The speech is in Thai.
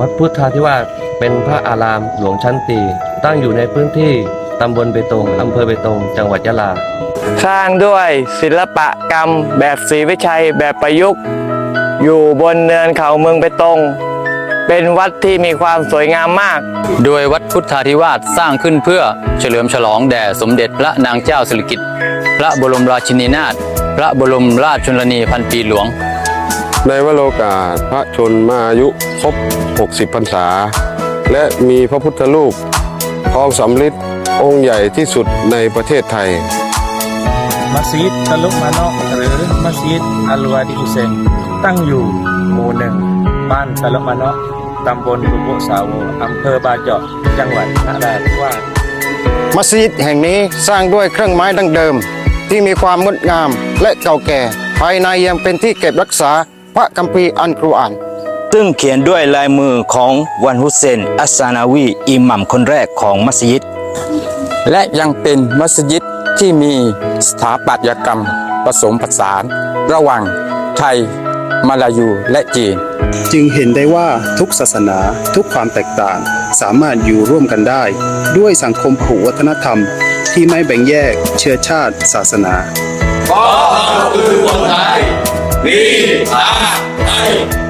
วัดพุทธาธิวาสเป็นพระอารามหลวงชั้นตี ตั้งอยู่ในพื้นที่ตำบลเบตงอำเภอเบตง จังหวัดยะลา สร้างด้วยศิลปกรรมแบบศรีวิชัยแบบประยุกต์ อยู่บนเนินเขาเมืองเบตง เป็นวัดที่มีความสวยงามมาก โดยวัดพุทธาธิวาสสร้างขึ้นเพื่อเฉลิมฉลองแด่สมเด็จพระนางเจ้าสิริกิติ์พระบรมราชินีนาถพระบรมราชชนนีพันปีหลวง ในวโรกาสพระชนมาอายุครบ 60พรรษา และมีพระพุทธรูปทองสำริดองค์ใหญ่ที่สุดในประเทศไทย มัสยิดตะลุกมาเนาะหรือมัสยิดอัลวาดีอุเซนตั้งอยู่หมู่หนึ่งบ้านตะลุกมาเนาะตำบลบุโบสาวอำเภอบาเจาะจังหวัดนราธิวาสมัสยิดแห่งนี้สร้างด้วยเครื่องไม้ดั้งเดิม ที่มีความงดงามและเก่าแก่ ภายในยังเป็นที่เก็บรักษา พระคัมภีร์อันกุรอาน ซึ่งเขียนด้วยลายมือของวันฮุสเซน อัสซานาวีอิหมัมคนแรกของมัสยิด และยังเป็นมัสยิดที่มีสถาปัตยกรรมผสมผสาน ระหว่างไทย มาลายูและจีน จึงเห็นได้ว่าทุกศาสนาทุกความแตกต่าง สามารถอยู่ร่วมกันได้ ด้วยสังคมพหุวัฒนธรรม ที่ไม่แบ่งแยกเชื้อชาติศาสนาเพราะเราคือคนไทย 哎。